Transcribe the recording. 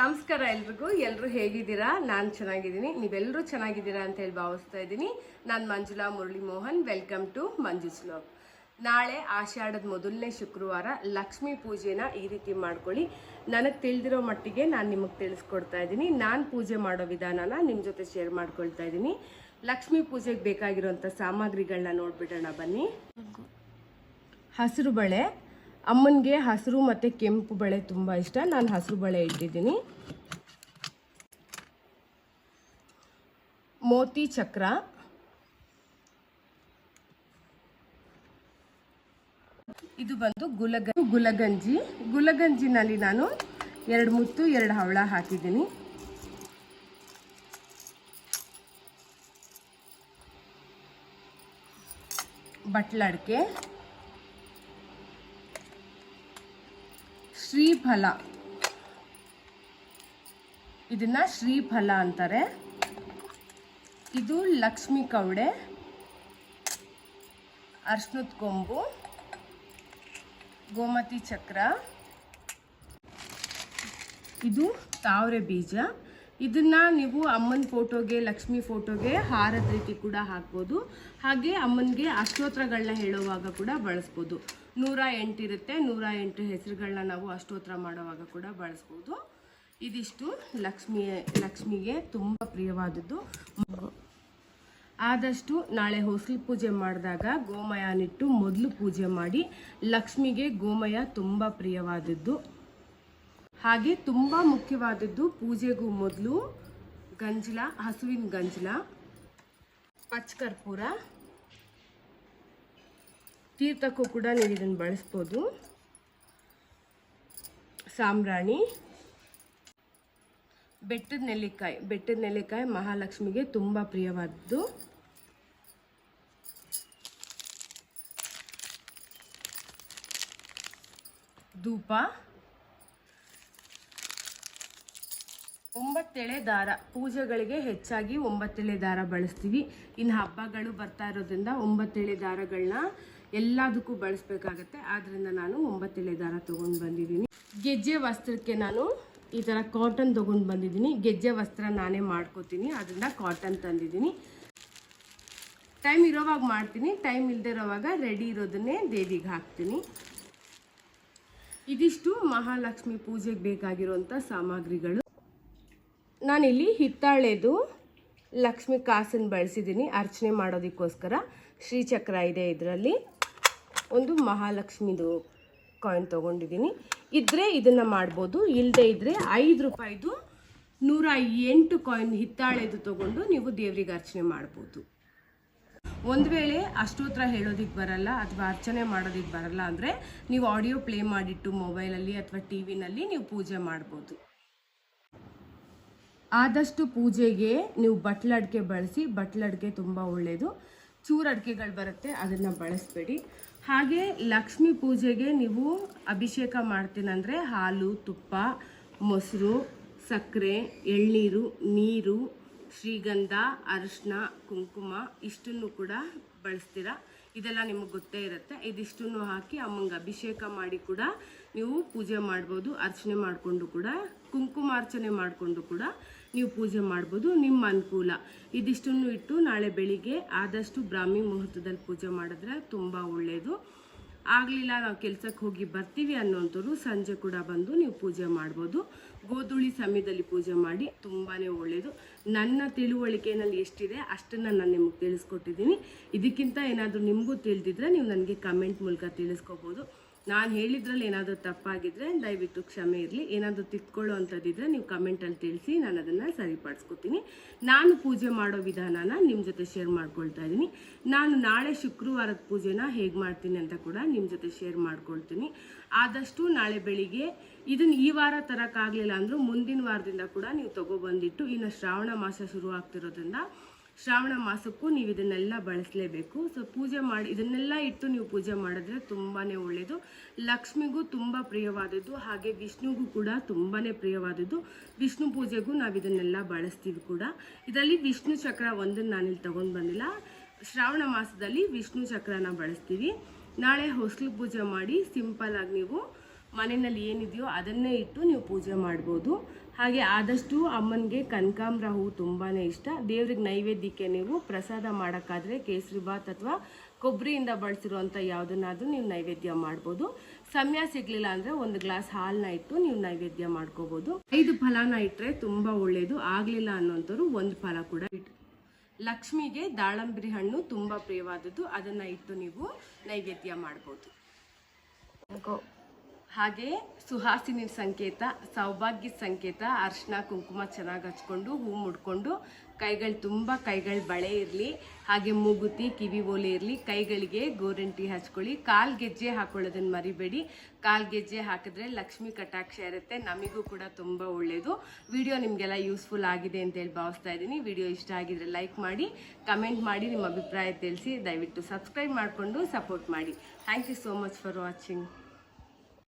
ನಮಸ್ಕಾರ ಎಲ್ರಿಗೂ. ಎಲ್ಲರೂ ಹೇಗಿದ್ದೀರಾ? ನಾನು ಚೆನ್ನಾಗಿದ್ದೀನಿ. ನೀವೆಲ್ಲರೂ ಚೆನ್ನಾಗಿದ್ದೀರಾ ಅಂತ ಹೇಳಿ ಭಾವಿಸ್ತಾ ಇದ್ದೀನಿ. ನಾನು ಮಂಜುಳಾ ಮುರಳಿ ಮೋಹನ್ ವೆಲ್ಕಮ್ ಟು ಮಂಜುಸ್ ಸ್ಲೋಕ್ ನಾಳೆ ಆಷಾಢದ ಮೊದಲನೇ ಶುಕ್ರವಾರ ಲಕ್ಷ್ಮೀ ಪೂಜೆನ ಈ ರೀತಿ ಮಾಡ್ಕೊಳ್ಳಿ. ನನಗೆ ತಿಳಿದಿರೋ ಮಟ್ಟಿಗೆ ನಾನು ನಿಮಗೆ ತಿಳಿಸ್ಕೊಡ್ತಾ ಇದ್ದೀನಿ. ನಾನು ಪೂಜೆ ಮಾಡೋ ವಿಧಾನನ ನಿಮ್ಮ ಜೊತೆ ಶೇರ್ ಮಾಡ್ಕೊಳ್ತಾ ಇದ್ದೀನಿ. ಲಕ್ಷ್ಮೀ ಪೂಜೆಗೆ ಬೇಕಾಗಿರೋಂಥ ಸಾಮಗ್ರಿಗಳನ್ನ ನೋಡ್ಬಿಡೋಣ ಬನ್ನಿ. ಹಸಿರು ಬಳೆ ಅಮ್ಮನಿಗೆ ಹಸಿರು ಮತ್ತು ಕೆಂಪು ಬಳೆ ತುಂಬ ಇಷ್ಟ. ನಾನು ಹಸಿರು ಬಳೆ ಇಟ್ಟಿದ್ದೀನಿ. ಮೋತಿ ಚಕ್ರ. ಇದು ಬಂದು ಗುಲಗ ಗುಲಗಂಜಿ. ಗುಲಗಂಜಿನಲ್ಲಿ ನಾನು ಎರಡು ಮುತ್ತು, ಎರಡು ಹವಳ ಹಾಕಿದ್ದೀನಿ. ಬಟ್ಲಡ್ಕೆ. ಶ್ರೀಫಲ. ಇದನ್ನ ಶ್ರೀಫಲ ಅಂತಾರೆ. ಇದು ಲಕ್ಷ್ಮಿ ಕವಡೆ ಅರ್ಶನದ ಕೊಂಬು ಗೋಮತಿ ಚಕ್ರ ಇದು ತಾವರೆ ಬೀಜ. ಇದನ್ನ ನೀವು ಅಮ್ಮನ ಫೋಟೋಗೆ ಲಕ್ಷ್ಮಿ ಫೋಟೋಗೆ ಹಾರದ ರೀತಿ ಕೂಡ ಹಾಕ್ಬೋದು. ಹಾಗೆ ಅಮ್ಮನಿಗೆ ಅಷ್ಟೋತ್ರಗಳನ್ನ ಹೇಳುವಾಗ ಕೂಡ ಬಳಸ್ಬೋದು. ನೂರ ಎಂಟಿರುತ್ತೆ ನೂರ ಎಂಟು ಹೆಸರುಗಳನ್ನ ನಾವು ಅಷ್ಟೋತ್ರ ಮಾಡುವಾಗ ಕೂಡ ಬಳಸ್ಬೋದು. ಇದಿಷ್ಟು ಲಕ್ಷ್ಮಿ, ಲಕ್ಷ್ಮಿಗೆ ತುಂಬ ಪ್ರಿಯವಾದದ್ದು. ಆದಷ್ಟು ನಾಳೆ ಹೊಸಲು ಪೂಜೆ ಮಾಡಿದಾಗ ಗೋಮಯನಿಟ್ಟು ಮೊದಲು ಪೂಜೆ ಮಾಡಿ ಲಕ್ಷ್ಮಿಗೆ ಗೋಮಯ ತುಂಬ ಪ್ರಿಯವಾದದ್ದು. ಹಾಗೆ ತುಂಬ ಮುಖ್ಯವಾದದ್ದು ಪೂಜೆಗೂ ಮೊದಲು ಗಂಜಲ, ಹಸುವಿನ ಗಂಜಲ ಪಚ್ಚಕರ್ಪೂರ ತೀರ್ಥಕ್ಕೂ ಕೂಡ ನೀವು ಇದನ್ನು ಬಳಸ್ಬೋದು. ಸಾಂಬ್ರಾಣಿ. ಬೆಟ್ಟದ ನೆಲ್ಲಿಕಾಯಿ ಬೆಟ್ಟದ ನೆಲ್ಲಿಕಾಯಿ ಮಹಾಲಕ್ಷ್ಮಿಗೆ ತುಂಬ ಪ್ರಿಯವಾದದ್ದು. ಧೂಪ. ಒಂಬತ್ತೆಳೆ ದಾರ. ಪೂಜೆಗಳಿಗೆ ಹೆಚ್ಚಾಗಿ ಒಂಬತ್ತೆಳೆ ದಾರ ಬಳಸ್ತೀವಿ. ಇನ್ನು ಹಬ್ಬಗಳು ಬರ್ತಾ ಇರೋದ್ರಿಂದ ಒಂಬತ್ತೆಳೆ ದಾರಗಳನ್ನ ಎಲ್ಲದಕ್ಕೂ ಬಳಸ್ಬೇಕಾಗತ್ತೆ. ಆದ್ದರಿಂದ ನಾನು ಒಂಬತ್ತೆಳೆ ದಾರ ತೊಗೊಂಡು ಬಂದಿದ್ದೀನಿ. ಗೆಜ್ಜೆ ವಸ್ತ್ರಕ್ಕೆ ನಾನು ಈ ಥರ ಕಾಟನ್ ತೊಗೊಂಡು ಬಂದಿದ್ದೀನಿ. ಗೆಜ್ಜೆ ವಸ್ತ್ರ ನಾನೇ ಮಾಡ್ಕೋತೀನಿ. ಅದರಿಂದ ಕಾಟನ್ ತಂದಿದ್ದೀನಿ. ಟೈಮ್ ಇರೋವಾಗ ಮಾಡ್ತೀನಿ. ಟೈಮ್ ಇಲ್ಲದೆ ಇರೋವಾಗ ರೆಡಿ ಇರೋದನ್ನೇ ದೇವಿಗೆ ಹಾಕ್ತೀನಿ. ಇದಿಷ್ಟು ಮಹಾಲಕ್ಷ್ಮಿ ಪೂಜೆಗೆ ಬೇಕಾಗಿರುವಂಥ ಸಾಮಗ್ರಿಗಳು. ನಾನಿಲ್ಲಿ ಹಿತ್ತಾಳೆದು ಲಕ್ಷ್ಮಿ ಕಾಸನ್ನು ಬಳಸಿದ್ದೀನಿ. ಅರ್ಚನೆ ಮಾಡೋದಕ್ಕೋಸ್ಕರ ಶ್ರೀಚಕ್ರ ಇದೆ ಇದರಲ್ಲಿ. ಒಂದು ಮಹಾಲಕ್ಷ್ಮಿದು ಕಾಯಿನ್ ತೊಗೊಂಡಿದ್ದೀನಿ. ಇದ್ದರೆ ಇದನ್ನು ಮಾಡ್ಬೋದು. ಇಲ್ಲದೆ ಇದ್ದರೆ ಐದು ರೂಪಾಯಿದು ನೂರ ಎಂಟು ಕಾಯಿನ್ ಹಿತ್ತಾಳೆದು ತೊಗೊಂಡು ನೀವು ದೇವರಿಗೆ ಅರ್ಚನೆ ಮಾಡ್ಬೋದು. ಒಂದು ವೇಳೆ ಅಷ್ಟೋತ್ರ ಹೇಳೋದಕ್ಕೆ ಬರಲ್ಲ ಅಥವಾ ಅರ್ಚನೆ ಮಾಡೋದಕ್ಕೆ ಬರಲ್ಲ ಅಂದರೆ ನೀವು ಆಡಿಯೋ ಪ್ಲೇ ಮಾಡಿಟ್ಟು ಮೊಬೈಲಲ್ಲಿ ಅಥವಾ ಟಿ ವಿನಲ್ಲಿ ನೀವು ಪೂಜೆ ಮಾಡ್ಬೋದು. ಆದಷ್ಟು ಪೂಜೆಗೆ ನೀವು ಬಟ್ಲಡ್ಕೆ ಬಳಸಿ ಬಟ್ಲಡ್ಕೆ ತುಂಬ ಒಳ್ಳೆಯದು ಚೂರು ಅಡಿಕೆಗಳು ಬರುತ್ತೆ, ಅದನ್ನು ಬಳಸಬೇಡಿ. ಹಾಗೆ ಲಕ್ಷ್ಮೀ ಪೂಜೆಗೆ ನೀವು ಅಭಿಷೇಕ ಮಾಡ್ತೀನಂದರೆ ಹಾಲು, ತುಪ್ಪ, ಮೊಸರು, ಸಕ್ಕರೆ, ಎಳ್ನೀರು, ನೀರು, ಶ್ರೀಗಂಧ ಅರಿಶಿನ ಕುಂಕುಮ, ಇಷ್ಟನ್ನು ಕೂಡ ಬಳಸ್ತೀರಾ? ಇದೆಲ್ಲ ನಿಮಗೆ ಗೊತ್ತೇ ಇರುತ್ತೆ. ಇದಿಷ್ಟನ್ನು ಹಾಕಿ ಅಮ್ಮಂಗೆ ಅಭಿಷೇಕ ಮಾಡಿ ಕೂಡ ನೀವು ಪೂಜೆ ಮಾಡ್ಬೋದು, ಅರ್ಚನೆ ಮಾಡಿಕೊಂಡು ಕೂಡ, ಕುಂಕುಮಾರ್ಚನೆ ಮಾಡಿಕೊಂಡು ಕೂಡ ನೀವು ಪೂಜೆ ಮಾಡ್ಬೋದು ನಿಮ್ಮ ಅನುಕೂಲ. ಇದಿಷ್ಟನ್ನು ಇಟ್ಟು ನಾಳೆ ಬೆಳಿಗ್ಗೆ ಆದಷ್ಟು ಬ್ರಾಹ್ಮಿ ಮುಹೂರ್ತದಲ್ಲಿ ಪೂಜೆ ಮಾಡಿದ್ರೆ ತುಂಬ ಒಳ್ಳೆಯದು ಆಗಲಿಲ್ಲ, ನಾವು ಕೆಲಸಕ್ಕೆ ಹೋಗಿ ಬರ್ತೀವಿ ಅನ್ನೋಂಥವ್ರು ಸಂಜೆ ಕೂಡ ಬಂದು ನೀವು ಪೂಜೆ ಮಾಡ್ಬೋದು. ಗೋಧುಳಿ ಸಮಯದಲ್ಲಿ ಪೂಜೆ ಮಾಡಿ ತುಂಬಾ ಒಳ್ಳೆಯದು ನನ್ನ ತಿಳುವಳಿಕೆನಲ್ಲಿ ಎಷ್ಟಿದೆ ಅಷ್ಟನ್ನು ನಾನು ನಿಮಗೆ ತಿಳಿಸ್ಕೊಟ್ಟಿದ್ದೀನಿ. ಇದಕ್ಕಿಂತ ಏನಾದರೂ ನಿಮಗೂ ತಿಳಿದಿದ್ರೆ ನೀವು ನನಗೆ ಕಮೆಂಟ್ ಮೂಲಕ ತಿಳಿಸ್ಕೋಬೋದು. ನಾನು ಹೇಳಿದ್ರಲ್ಲಿ ಏನಾದರೂ ತಪ್ಪಾಗಿದ್ದರೆ ದಯವಿಟ್ಟು ಕ್ಷಮೆ ಇರಲಿ. ಏನಾದರೂ ತಿದ್ಕೊಳ್ಳೋ ಅಂಥದ್ದಿದ್ರೆ ನೀವು ಕಮೆಂಟಲ್ಲಿ ತಿಳಿಸಿ, ನಾನು ಅದನ್ನು ಸರಿಪಡಿಸ್ಕೊತೀನಿ. ನಾನು ಪೂಜೆ ಮಾಡೋ ವಿಧಾನನ ನಿಮ್ಮ ಜೊತೆ ಶೇರ್ ಮಾಡ್ಕೊಳ್ತಾ ಇದ್ದೀನಿ. ನಾನು ನಾಳೆ ಶುಕ್ರವಾರದ ಪೂಜೆನ ಹೇಗೆ ಮಾಡ್ತೀನಿ ಅಂತ ಕೂಡ ನಿಮ್ಮ ಜೊತೆ ಶೇರ್ ಮಾಡ್ಕೊಳ್ತೀನಿ. ಆದಷ್ಟು ನಾಳೆ ಬೆಳಿಗ್ಗೆ ಇದನ್ನು ಈ ವಾರ ತರೋಕ್ಕಾಗಲಿಲ್ಲ ಅಂದರೂ ಮುಂದಿನ ವಾರದಿಂದ ಕೂಡ ನೀವು ತೊಗೊಬಂದಿಟ್ಟು ಇನ್ನು ಶ್ರಾವಣ ಮಾಸ ಶುರು ಆಗ್ತಿರೋದ್ರಿಂದ ಶ್ರಾವಣ ಮಾಸಕ್ಕೂ ನೀವು ಇದನ್ನೆಲ್ಲ ಬಳಸಲೇಬೇಕು. ಸೊ ಪೂಜೆ ಮಾಡಿ, ಇದನ್ನೆಲ್ಲ ಇಟ್ಟು ನೀವು ಪೂಜೆ ಮಾಡಿದ್ರೆ ತುಂಬಾ ಒಳ್ಳೆಯದು ಲಕ್ಷ್ಮಿಗೂ ತುಂಬ ಪ್ರಿಯವಾದದ್ದು, ಹಾಗೆ ವಿಷ್ಣುಗೂ ಕೂಡ ತುಂಬಾ ಪ್ರಿಯವಾದದ್ದು. ವಿಷ್ಣು ಪೂಜೆಗೂ ನಾವು ಇದನ್ನೆಲ್ಲ ಬಳಸ್ತೀವಿ ಕೂಡ. ಇದರಲ್ಲಿ ವಿಷ್ಣು ಚಕ್ರ ಒಂದನ್ನು ನಾನಿಲ್ಲಿ ತೊಗೊಂಡು ಬಂದಿಲ್ಲ. ಶ್ರಾವಣ ಮಾಸದಲ್ಲಿ ವಿಷ್ಣು ಚಕ್ರನ ಬಳಸ್ತೀವಿ. ನಾಳೆ ಹೊಸಲು ಪೂಜೆ ಮಾಡಿ, ಸಿಂಪಲ್ ಆಗಿ ನೀವು ಮನೆಯಲ್ಲಿ ಏನಿದೆಯೋ ಅದನ್ನೇ ಇಟ್ಟು ನೀವು ಪೂಜೆ ಮಾಡ್ಬೋದು. ಹಾಗೆ ಆದಷ್ಟು ಅಮ್ಮನಿಗೆ ಕನಕಾಂಬ್ರ ಹೂವು ತುಂಬಾ ಇಷ್ಟ. ದೇವ್ರಿಗೆ ನೈವೇದ್ಯಕ್ಕೆ ನೀವು ಪ್ರಸಾದ ಮಾಡೋಕ್ಕಾದರೆ ಕೇಸರಿ ಬಾತ್ ಅಥವಾ ಕೊಬ್ಬರಿಯಿಂದ ಬಳಸಿರುವಂಥ ಯಾವುದನ್ನಾದರೂ ನೀವು ನೈವೇದ್ಯ ಮಾಡ್ಬೋದು. ಸಮಯ ಸಿಗಲಿಲ್ಲ ಅಂದರೆ ಒಂದು ಗ್ಲಾಸ್ ಹಾಲನ್ನ ಇಟ್ಟು ನೀವು ನೈವೇದ್ಯ ಮಾಡ್ಕೋಬೋದು. ಐದು ಫಲನ ಇಟ್ಟರೆ ತುಂಬ ಒಳ್ಳೆಯದು ಆಗಲಿಲ್ಲ ಅನ್ನೋಂಥವ್ರು ಒಂದು ಫಲ ಕೂಡ ಇಟ್ಟು ಲಕ್ಷ್ಮಿಗೆ ದಾಳಂಬರಿ ಹಣ್ಣು ತುಂಬ ಪ್ರಿಯವಾದದ್ದು. ಅದನ್ನು ಇಟ್ಟು ನೀವು ನೈವೇದ್ಯ ಮಾಡ್ಬೋದು. ಹಾಗೆ ಸುಹಾಸಿನಿ ಸಂಕೇತ, ಸೌಭಾಗ್ಯದ ಸಂಕೇತ, ಅರ್ಶಿನ, ಕುಂಕುಮ ಚೆನ್ನಾಗಿ ಹಚ್ಕೊಂಡು, ಹೂ ಮುಡ್ಕೊಂಡು, ಕೈಗಳು ತುಂಬ ಕೈಗಳು ಬಳೆ ಇರಲಿ, ಹಾಗೆ ಮೂಗುತಿ, ಕಿವಿ ಓಲೆ ಇರಲಿ, ಕೈಗಳಿಗೆ ಗೋರಂಟಿ ಹಚ್ಕೊಳ್ಳಿ, ಕಾಲು ಗೆಜ್ಜೆ ಹಾಕೊಳ್ಳೋದನ್ನು ಮರಿಬೇಡಿ. ಕಾಲು ಗೆಜ್ಜೆ ಹಾಕಿದ್ರೆ ಲಕ್ಷ್ಮಿ ಕಟಾಕ್ಷ ಇರುತ್ತೆ, ನಮಗೂ ಕೂಡ ತುಂಬ ಒಳ್ಳೆಯದು ವಿಡಿಯೋ ನಿಮಗೆಲ್ಲ ಯೂಸ್ಫುಲ್ ಆಗಿದೆ ಅಂತೇಳಿ ಭಾವಿಸ್ತಾ ಇದ್ದೀನಿ. ವಿಡಿಯೋ ಇಷ್ಟ ಆಗಿದರೆ ಲೈಕ್ ಮಾಡಿ, ಕಮೆಂಟ್ ಮಾಡಿ, ನಿಮ್ಮ ಅಭಿಪ್ರಾಯ ತಿಳಿಸಿ, ದಯವಿಟ್ಟು ಸಬ್ಸ್ಕ್ರೈಬ್ ಮಾಡಿಕೊಂಡು ಸಪೋರ್ಟ್ ಮಾಡಿ. Thank you so much for watching.